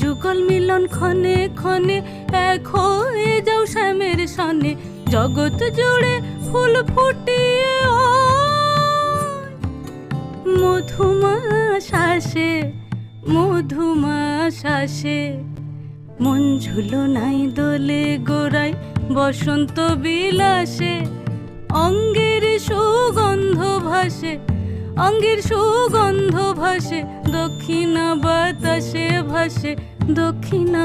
যুগল মিলন ক্ষণে ক্ষণে এক হয়ে যাও শ্যামের সনে। জগৎ জুড়ে ফুল ফুটিয়ে ওই মধুমা শ্বাসে মধুমা মন ঝুলো নাই দোলে গোড়াই বসন্ত বিলাসে। অঙ্গের সুগন্ধ ভাসে, অঙ্গের সুগন্ধ ভাসে। দক্ষিণা বাতাসে ভাসে দক্ষিণা